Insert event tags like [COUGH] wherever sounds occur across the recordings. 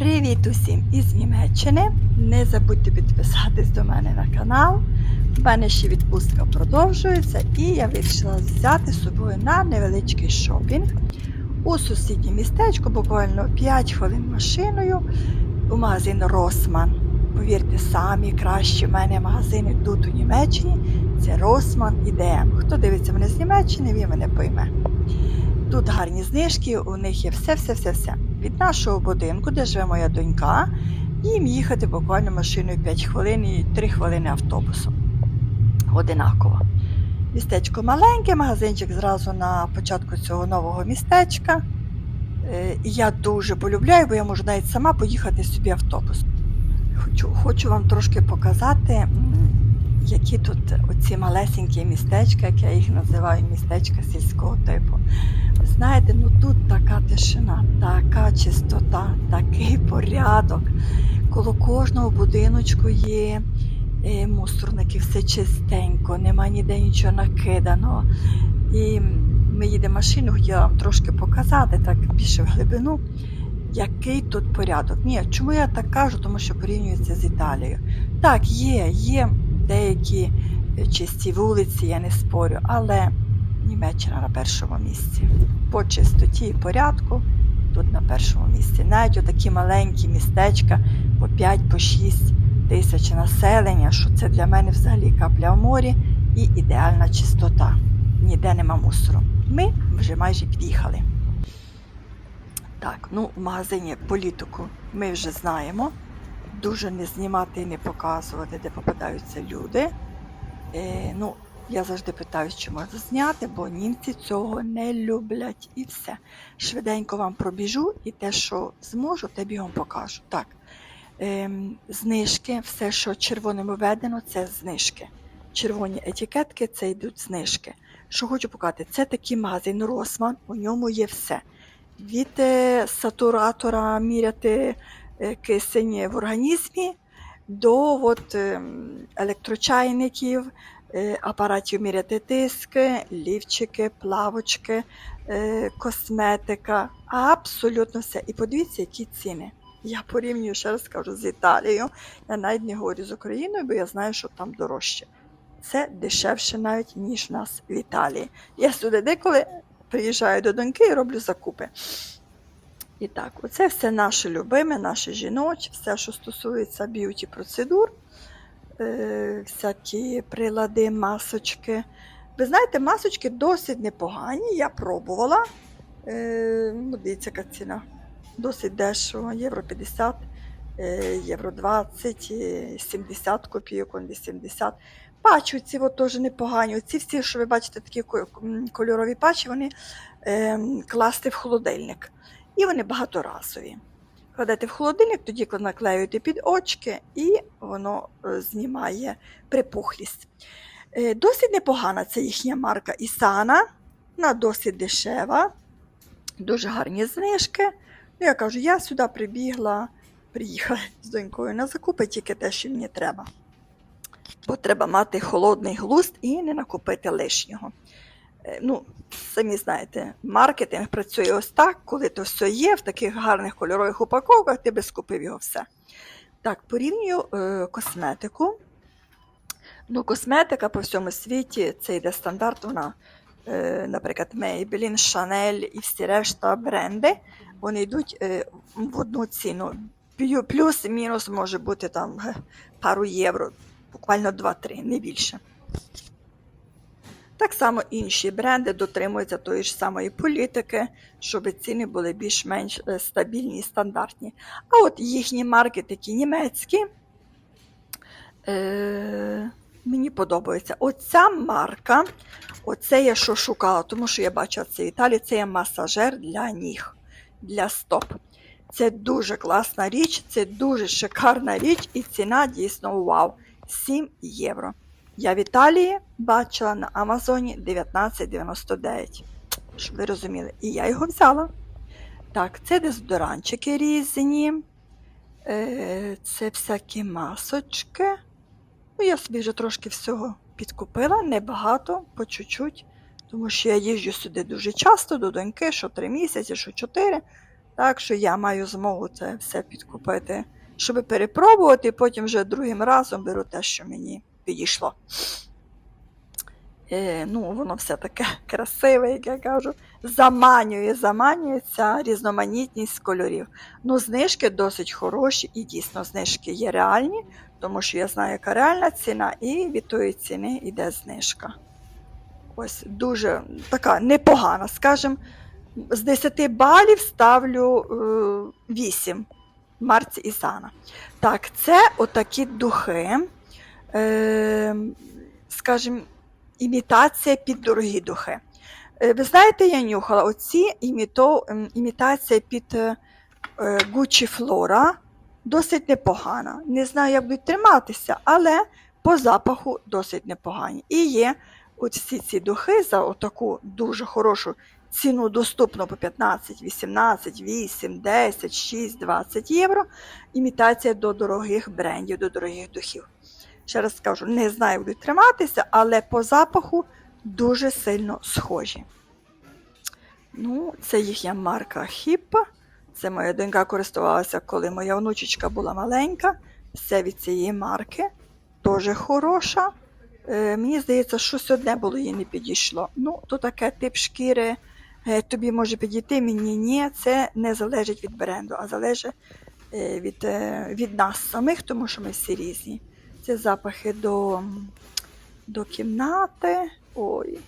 Привіт усім із Німеччини. Не забудьте підписатись до мене на канал. У мене ще відпустка продовжується, і я вирішила взяти з собою на невеличкий шопінг у сусіднє містечко, буквально 5 хвилин машиною у магазин Росман. Повірте, самі кращі в мене магазини тут у Німеччині це Росман і ДМ. Хто дивиться мене з Німеччини, він мене пойме. Тут гарні знижки, у них є все-все-все-все. Від нашого будинку, де живе моя донька, їм їхати буквально машиною 5 хвилин і 3 хвилини автобусом. Одинаково. Містечко маленьке, магазинчик зразу на початку цього нового містечка. Е, І я дуже полюбляю, бо я можу навіть сама поїхати собі автобус. Хочу, хочу вам трошки показати, які тут оці малесенькі містечка, як я їх називаю, містечка сільського типу. Знаєте, ну тут така тишина, така чистота, такий порядок. Коло кожного будиночку є е, мусорники, все чистенько, нема ніде нічого накидано. І ми їдемо машину, хотіла вам трошки показати, так більше в глибину, який тут порядок. Ні, чому я так кажу? Тому що порівнюється з Італією. Так, є, є деякі е, чисті вулиці, я не спорю, але Німеччина на першому місці. По чистоті і порядку тут на першому місці. Навіть отакі маленькі містечка по 5 по 6 тисяч населення, що це для мене взагалі капля в морі і ідеальна чистота. Ніде нема мусору. Ми вже майже під'їхали. Так, ну в магазині політику ми вже знаємо. Дуже не знімати і не показувати, де попадаються люди. Е, ну, я завжди питаюсь, чи можна зняти, бо німці цього не люблять. І все. Швиденько вам пробіжу і те, що зможу, те бігом покажу. Так, ем, знижки, все, що червоним введено, це знижки. Червоні етикетки це йдуть знижки. Що хочу показати, це такий магазин Росман, у ньому є все. Від е, сатуратора міряти е, кисень в організмі до от, ем, електрочайників, е, апаратів міряти тиск, лівчики, плавочки, е, косметика. Абсолютно все. І подивіться, які ціни. Я порівнюю, ще раз кажу, з Італією. Я навіть не говорю з Україною, бо я знаю, що там дорожче. Це дешевше навіть, ніж в нас в Італії. Я сюди деколи приїжджаю до доньки і роблю закупи. І так, оце все наше любиме, наше жіноче, все, що стосується б'юті процедур, е, всякі прилади, масочки. Ви знаєте, масочки досить непогані, я пробувала. Е, ну, дивіться, яка ціна. Досить дешево, євро 50, е, євро 20, е, 70 копійок, 80. Пачі ці теж непогані. Ці всі, що ви бачите, такі кольорові пачі, вони е, класти в холодильник. І вони багаторазові. Кладете в холодильник, тоді наклеюєте під очки, і воно е, знімає припухлість. Е, Досить непогана це їхня марка Ісана. Вона досить дешева, дуже гарні знижки. Ну, я кажу, я сюди прибігла, приїхала з донькою на закупи, тільки те, що мені треба. Бо треба мати холодний глузд і не накупити лишнього. Е, Ну, самі знаєте, маркетинг працює ось так, коли то все є в таких гарних кольорових упаковках, ти би скупив його все. Так, порівнюю е, косметику. Ну, косметика по всьому світі це йде стандарт. Вона, е, наприклад, Maybelline, Chanel і всі решта бренди, вони йдуть в одну ціну. Плю- Плюс-мінус може бути там пару євро, буквально 2-3, не більше. Так само інші бренди дотримуються тої ж самої політики, щоб ціни були більш-менш е, стабільні і стандартні. А от їхні марки такі німецькі, е, мені подобається. Оця марка, оце я що шукала, тому що я бачила це в Італії, це є масажер для ніг, для стоп. Це дуже класна річ, це дуже шикарна річ, і ціна дійсно вау! 7 євро. Я в Італії бачила на Амазоні 19,99. Щоб ви розуміли. І я його взяла. Так, це дезодоранчики різні. Е, це всякі масочки. Ну, я собі вже трошки всього підкупила, небагато, по чуть-чуть, тому що я їжджу сюди дуже часто до доньки, що 3 місяці, що 4. Так що я маю змогу це все підкупити, щоб перепробувати, і потім вже другим разом беру те, що мені підійшло. Е, ну, воно все таке [LAUGHS] красиве, як я кажу. Заманює, заманює ця різноманітність кольорів. Ну, знижки досить хороші, і дійсно знижки є реальні, тому що я знаю, яка реальна ціна, і від тої ціни йде знижка. Ось дуже така непогана, скажімо, з 10 балів ставлю е, 8 Марці і Сана. Так, це отакі духи, е, скажімо, імітація під дорогі духи. Е, Ви знаєте, я нюхала оці іміто, ем, імітація під е, е, Gucci Flora досить непогана. Не знаю, як будуть триматися, але по запаху досить непогані. І є от всі ці духи за отаку дуже хорошу ціну доступну по 15, 18, 8, 10, 6, 20 євро. Імітація до дорогих брендів, до дорогих духів. Ще раз скажу, не знаю, будуть триматися, але по запаху дуже сильно схожі. Ну, це їхня марка Хіп. Це моя донька користувалася, коли моя онучечка була маленька. Все від цієї марки. Дуже хороша. Е, мені здається, щось одне було їй не підійшло. Ну, то таке тип шкіри е, тобі може підійти, мені ні. Це не залежить від бренду, а залежить е, від, е, від нас самих, тому що ми всі різні. Це запахи до, до кімнати. Ой,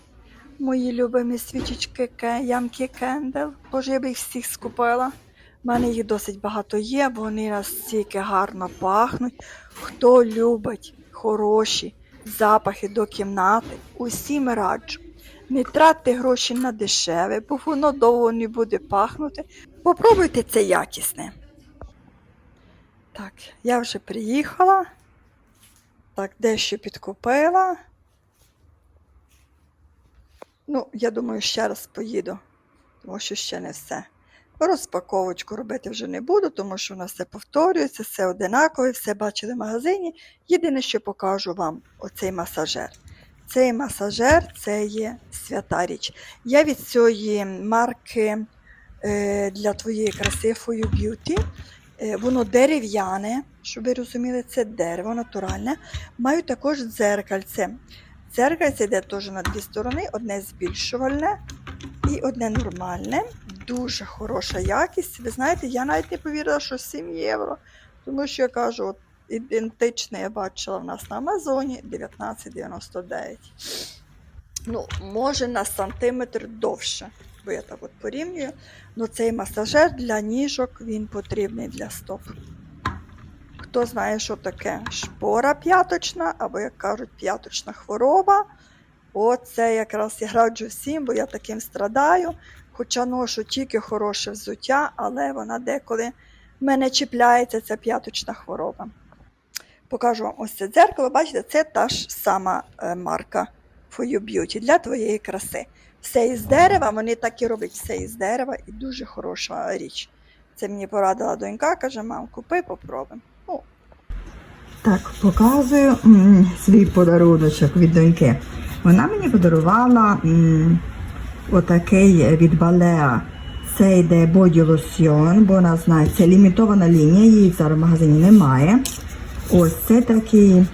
мої любимі свічечки Ямки Кендел. Боже, я би їх всіх скупила. У мене їх досить багато є, вони настільки гарно пахнуть. Хто любить хороші запахи до кімнати, усім раджу. Не тратьте гроші на дешеве, бо воно довго не буде пахнути. Попробуйте це якісне. Так, я вже приїхала. Так, дещо підкупила. Ну, я думаю, ще раз поїду, тому що ще не все. Розпаковочку робити вже не буду, тому що нас все повторюється, все одинакове, все бачили в магазині. Єдине, що покажу вам оцей масажер. Цей масажер це є свята річ. Я від цієї марки е, для твоєї краси For You. Е, воно дерев'яне, щоб ви розуміли, це дерево натуральне. Маю також дзеркальце. Дзеркальце йде теж на дві сторони, одне збільшувальне і одне нормальне. Дуже хороша якість. Ви знаєте, я навіть не повірила, що 7 євро. Тому що я кажу, от, ідентичне я бачила в нас на Амазоні 19,99. Ну, може на сантиметр довше, бо я так от порівнюю. Ну цей масажер для ніжок він потрібний для стоп. Хто знає, що таке шпора п'яточна, або, як кажуть, п'яточна хвороба. Оце якраз я раджу всім, бо я таким страдаю. Хоча ношу тільки хороше взуття, але вона деколи мене чіпляється, ця п'яточна хвороба. Покажу вам ось це дзеркало. Бачите, це та ж сама е, марка For You Beauty для твоєї краси. Все із дерева, вони так і роблять все із дерева і дуже хороша річ. Це мені порадила донька, каже, мам, купи, попробуй. Так, показую свій подаруночок від доньки. Вона мені подарувала отакий від Балеа. Це йде боді лосьйон, бо вона знає, це лімітована лінія, її зараз в магазині немає. Ось це такий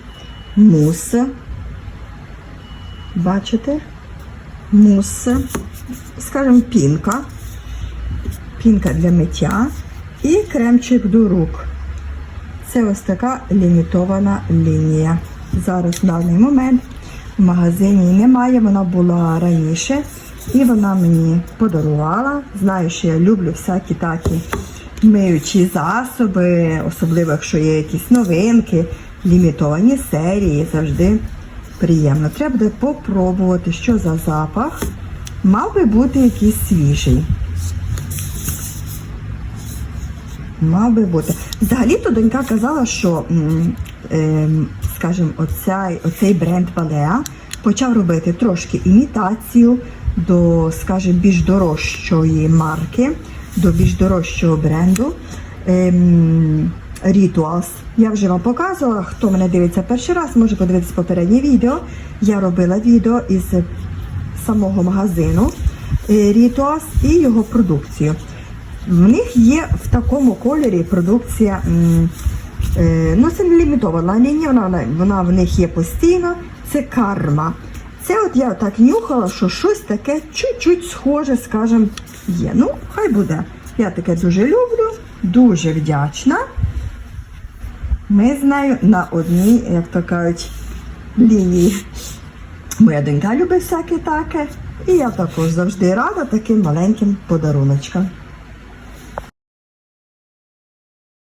мус. Бачите? Мус, скажімо, пінка. Пінка для миття і кремчик до рук. Це ось така лімітована лінія. Зараз в даний момент в магазині немає, вона була раніше. І вона мені подарувала. Знаю, що я люблю всякі такі миючі засоби, особливо якщо є якісь новинки, лімітовані серії, завжди приємно. Треба буде попробувати, що за запах. Мав би бути якийсь свіжий. Мав би бути. Взагалі-то донька казала, що, ем, скажімо, оцей, оцей бренд Балеа почав робити трошки імітацію до, скажімо, більш дорожчої марки, до більш дорожчого бренду. Ем, Rituals. Я вже вам показувала, хто мене дивиться перший раз, може подивитися попереднє відео. Я робила відео із самого магазину е, Rituals і його продукцію. В них є в такому кольорі продукція. е, ну, це не лімітована лінія, вона, вона в них є постійно. Це карма. Це от я так нюхала, що щось таке чуть-чуть схоже, скажем, є. Ну, хай буде. Я таке дуже люблю, дуже вдячна. Ми з нею на одній, як то кажуть, лінії. Моя донька любить всяке таке. І я також завжди рада таким маленьким подаруночкам.